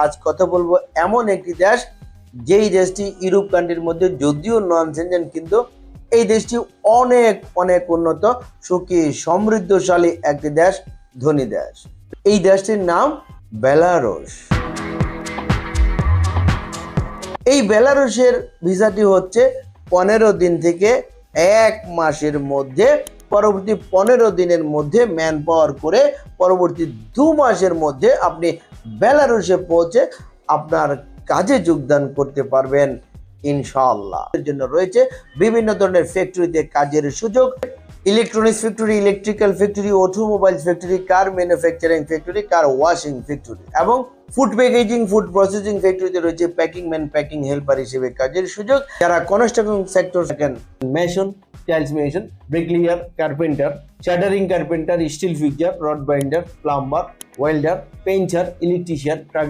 আজ কথা বলব এমন একটি দেশ, যেই দেশটি ইউরোপ কান্ট্রির মধ্যে যদিও নন সেনজেন কিন্তু এই দেশটি অনেক অনেক উন্নত, সুখী, সমৃদ্ধশালী একটি দেশ, ধনী দেশ। এই দেশটির নাম বেলারুশ। এই বেলারুশের ভিসাটি হচ্ছে পনেরো দিন থেকে এক মাসের মধ্যে, পরবর্তী পনেরো দিনের মধ্যে ম্যান পাওয়ার করে পরবর্তী দু মাসের মধ্যে আপনি বেলারুশে পৌঁছে আপনার কাজে যোগদান করতে পারবেন, ইনশাআল্লাহ। এর জন্য রয়েছে বিভিন্ন ধরনের ফ্যাক্টরিতে কাজের সুযোগ। Electronics factory electrical factory automobile factory car manufacturing factory car washing factory এবং ফুড প্যাকেজিং ফুড প্রসেসিং ফ্যাক্টরিতে রয়েছে প্যাকিং ম্যান প্যাকিং হেল্পার হিসেবে কাজের সুযোগ। যারা কনস্ট্রাকশন সেক্টর থাকেন, mason calcination, bricklayer, carpenter, shuttering carpenter, steel fixer, rod binder, plumber, welder, painter, electrician, truck